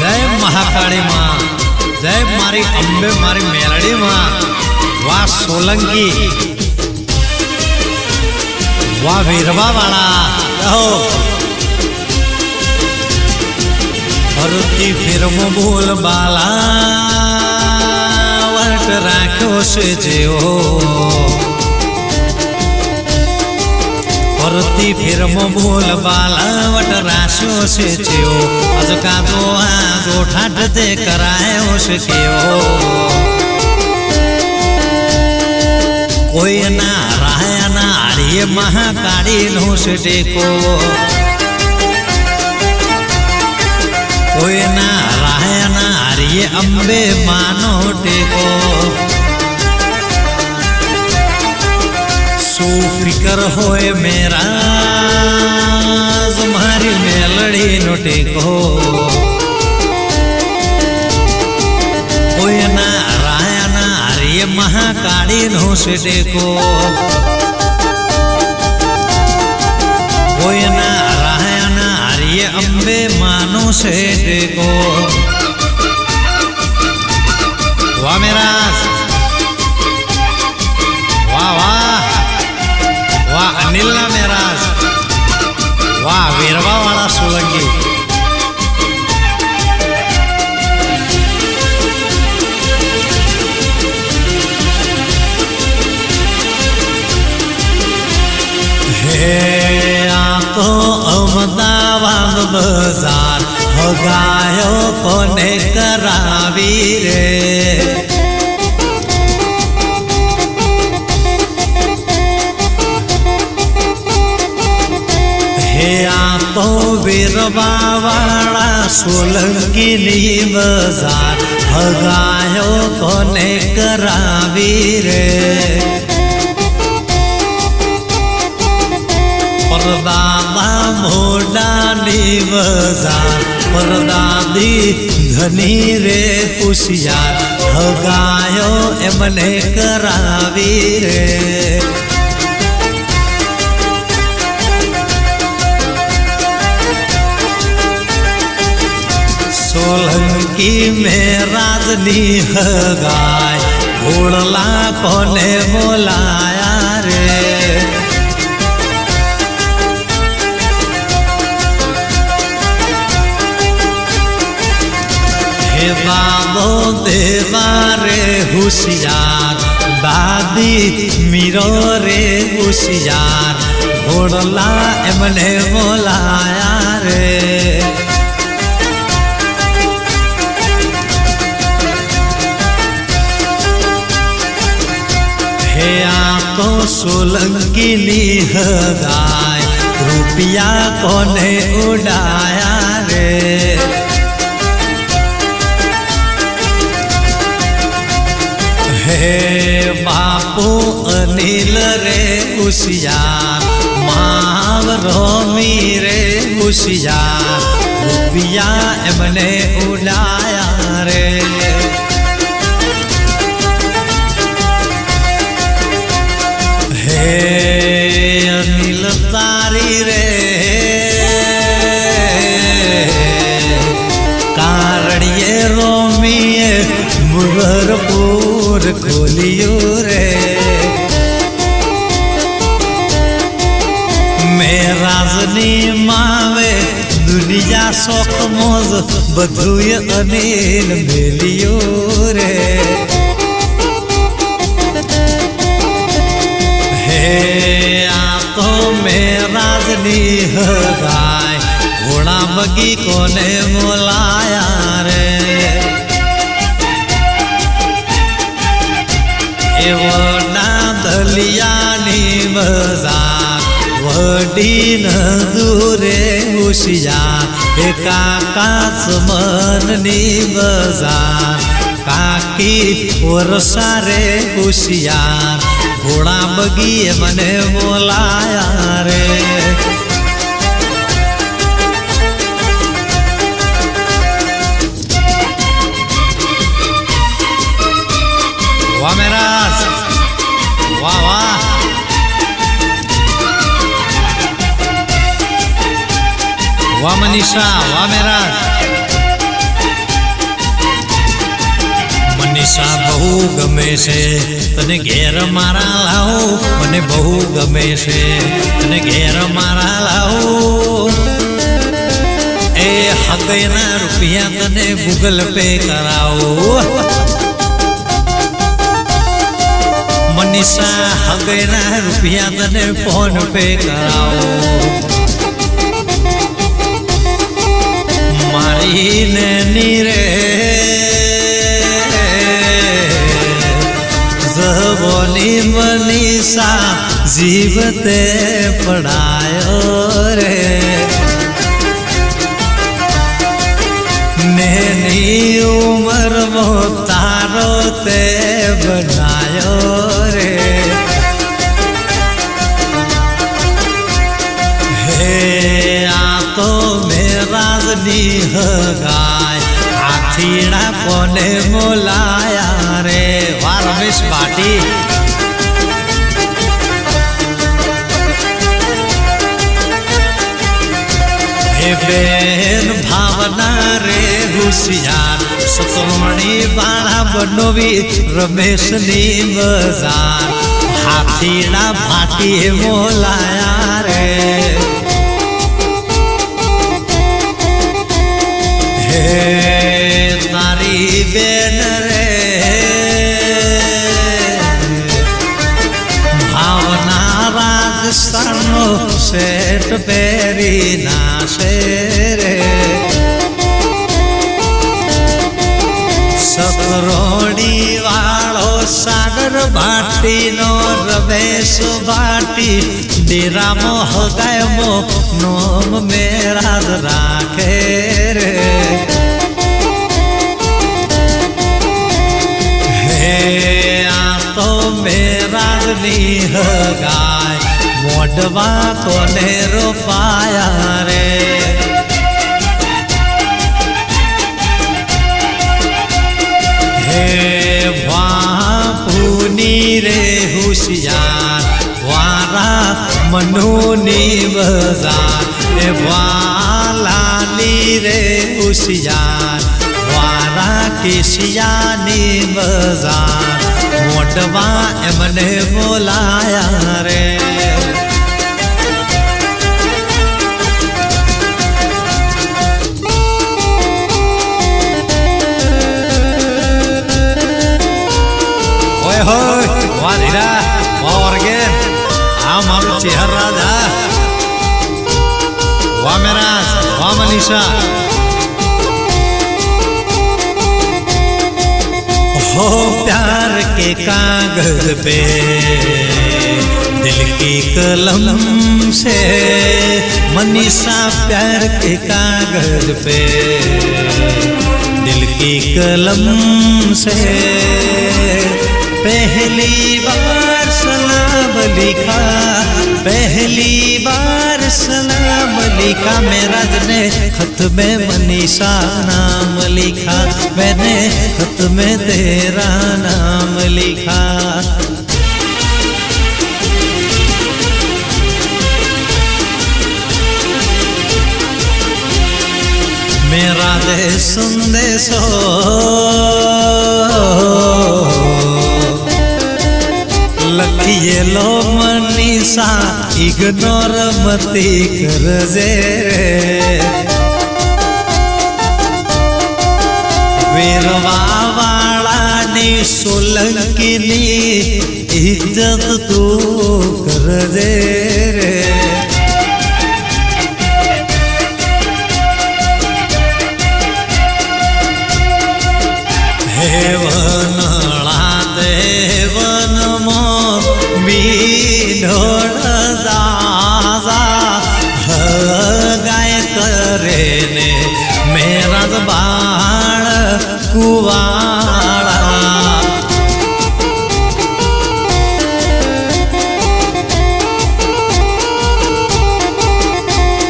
જય મહાકાળી માં જય મારી અંબે મારી મેલડી માં વાહ સોલંકી વાહ વીરવા વાળા કહો ભરતી ફિરમો બોલ બાલા વટ રાખ્યો છે જેવો ફરતી ફિરમો બોલ બાલાવટ રાશ્યો છે જેવો અજકાતો આ જોઠાટ તે કરાયો છે કેવો કોઈના રાયાના આડીએ મહાકાળી નો છે ટેકો કોઈના રાયાના આડીએ અંબે માનો ટેકો શું ફિકર હોય મેરા મારી મેલડીનો ટેકો કોઈના રાયાના આર્ય મહાકાળીનો છે ટેકો કોઈના રાયાના આર્ય અંબે માનો છે ટેકો વાહ આ તો વીરવા વાળા સોલંકીની બજાર ભગાયો કોને કરાવી રે પરદાદા મોડાની બજાર પરદાદી ધની રે કુશિયાર ભગાયો એમને કરાવી રે સોલંકી મેં રાજની હગાય ઘોડલા કોને બોલાયા રે? હે બાબો દેવા રે હુશિયાર, દાદી મીરો રે હુશિયાર ઘોડલા એમને બોલાયા રે. હે આ તો સોલંકીની હગાય રૂપિયા કોને ઉડાયા રે હે બાપુ અનિલ રે ઉશિયાર માવ રોમી રે ઉશિયાર રૂપિયા એમને અનિલ તારી રે કારણીએ રોમીએ મુરપુર ખોલ્યું રે. મેં રાજની માવે દુનિયા શોખ મોજ બધું અનિલ મેલ્યો રે. હે આ તો મેં રાજની હગાય ઘોડા બગી કોને બોલાયા રે એવો ના દલિયાની બજાર વડી ન દૂરે હોશિયાર એ કાકા સમનની બજાર કાકી વરસારે હોશિયાર ઘોડા બગીએ મને બોલાયા રે વાહ મેરાજ વાહ વાહ વાહ મનીષા વાહ મેરાજ મનીષા બહુ ગમે છે. તને ઘેર મારા લાવો, મને બહુ ગમે છે. તને ઘેર મારા લાવો. એ હગયના રૂપિયા તને ગૂગલ પે કરાવો. મનીષા હગયના રૂપિયા તને ફોન પે કરાવો. મારી ને રે મનીષા જીવતે પડાયો રે નેની ઉમર મો તારો તે બનાયો રે હે આ તો મેરાજની હગાય હાથીડા કોને મોલાયા રે વા રમેશ પાટી બેન ભાવના રે હુશિયાર સતરણી બાળા બનોવી રમેશની બજાર હાથીડા ફાટી મોલાયા રે. ભાટીનો રમેશ ભાટી ડેરામો હગાયમો નોમ મેરા રાખે રે. હે, આ તો મેરાજની હગાય મોઢવા કોને રોપાયા રે. મનુની બજાર એ વાલાની રે હુશિયાર વારા કેશિયાની બજાર મોટવા એમને બોલાયા રે મારું ચેહર રાજા વાહ મેરાજ વાહ મનીષા हो प्यार के कागज पे दिल की कलम से मनीषा प्यार के कागज पे दिल की कलम से पहली बार सलाम लिखा। पहली बार सलाम लिखा। मेरा ने खत में मनीषा नाम लिखा। मैंने खत में तेरा नाम लिखा। मेरा दे संदेशो લખીએલો મનીષા ઇગ્નોર મતી કરજે. વેરવા વાળાની સોલંકીની ઇજ્જત તું કરજે. મેરા બાળ કુવાળા.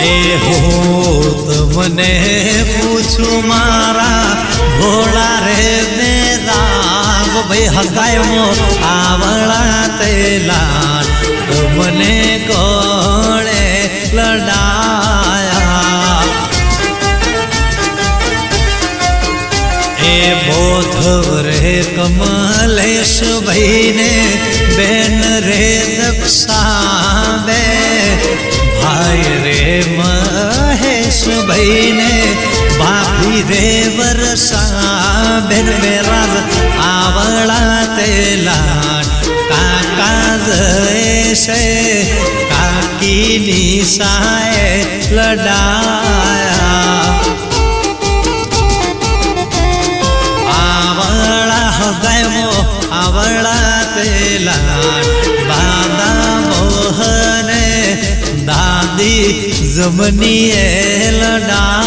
એ હોત મને પૂછું મારા ભોળા રે મેરા ભાઈ હકાયમો આવળા તેલા મને કોણે એ બોધવ રે કમલેશ ભાઈને, બેન રે દક્ષાબે. ભાઈ રે મહેશ ભાઈને, ભાભી રે વરસા બેન બેરાજ આવળા તેલા કાકા જશે કાકીની નિશાએ લડાયા. તેલા દાદા મોહને દાદી જમનીએ લડાયા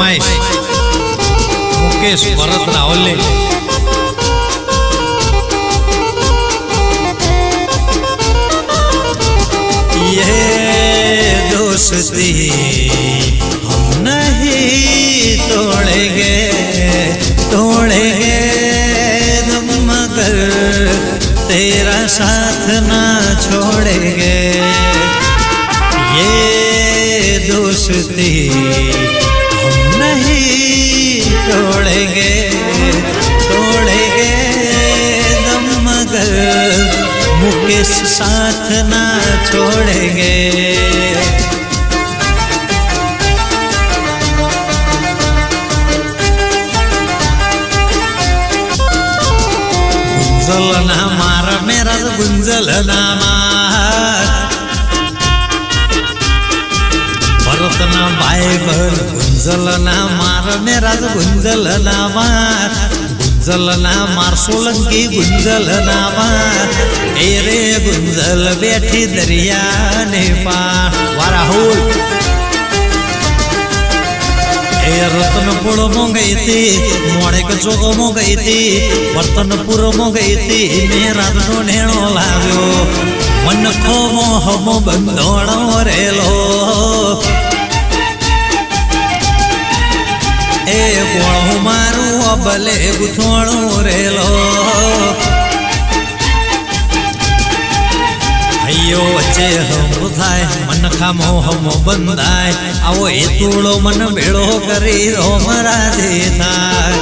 ફરમાઈશ મુકેશ ભરત રાવલે ये दोस्ती हम नहीं तोड़ेंगे तोड़ेंगे तुम मगर तेरा साथ ना छोड़ेंगे ये दोस्ती के साथ ना छोड़ेंगे। गुंजल ना मारा, मेरा गुंजल ना मार। भरत ना बाय गुंजल ना मार, मेरा गुंजल ना मार। ગુંજલના માર સોલંકી ગુંજલના માર એ ગુંજલ બેઠી દરિયાને પાર. વારા હોલ. એ રતનપુર મોંગઈ હતી મોડેક ચોક મોંગઈ હતી, વર્તનપુર મોંગઈ હતી મેં રાતનો નેણો લાવ્યો. મન ખોમો હમો બંધોણો રેલો એ ગોળું મારું અબલે ગુથોણું રેલો. હૈયો વચ્ચે હમો થાય મન ખામો હમો બંધાય. આવો એ તુળો મન ભેળો કરી રોમ રાધે થાય.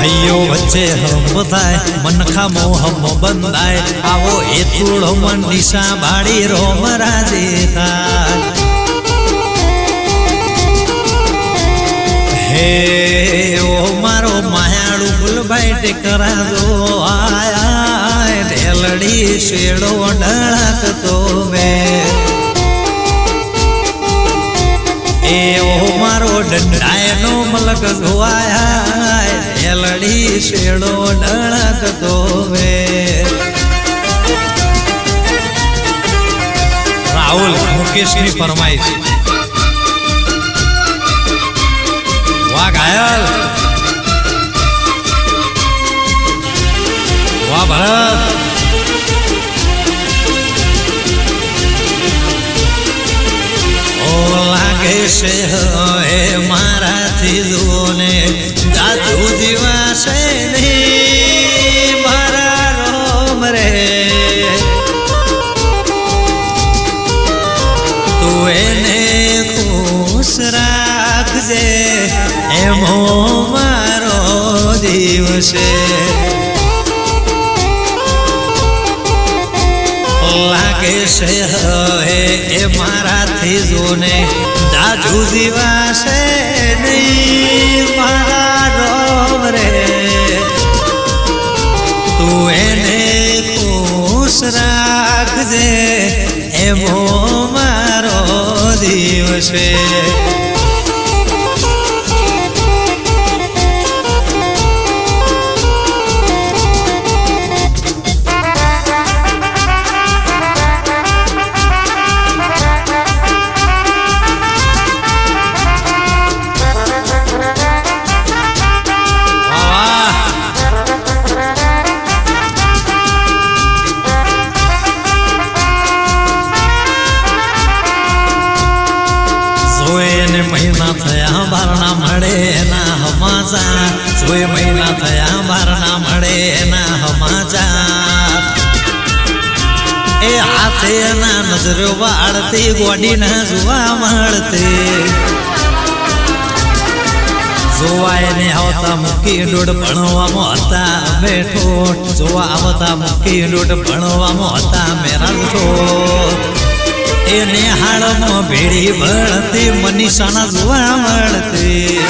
હૈયો વચ્ચે હમ થાય મન ખામો હમો બંધાય. આવો એ તુળો મન નિશા ભાડી રોમ રાધે થાય. હે, ઓ મારો માયાળુ ફૂલભાઈ ટેકરા દો આયા ઢેલડી શેડો ઢળકતો મે એ, ઓ મારો ડંડાયનો મલક ધોવાયા ઢેલડી શેડો ઢળકતો મે રાહુલ, મુકેશની ફરમાઈશ. વાહ ઘાયલ વાહ ભરત. ઓ લાગે છે હે મારાથી દોને મારાથી જોને જાજુ જીવાશે નહીં મારા રે. તું એને ખુશ રાખજે એમો મારો દિવસે નજરો વાળતી ગોડીના જોવા મળતી. જોવાય ને આવતા મૂકી ડોડ ભણવામાં હતા અમે જોવા આવતા મૂકી ડોડ ભણવામાં હતા મેરા એને હાડમાં ભેડી ભળતી, મનીષાના જોવા મળતી.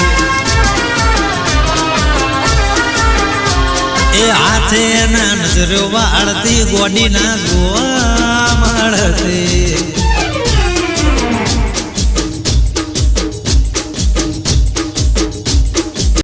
એ હાથે ના નજરો વાળતી ગોડીના જોવા મળતી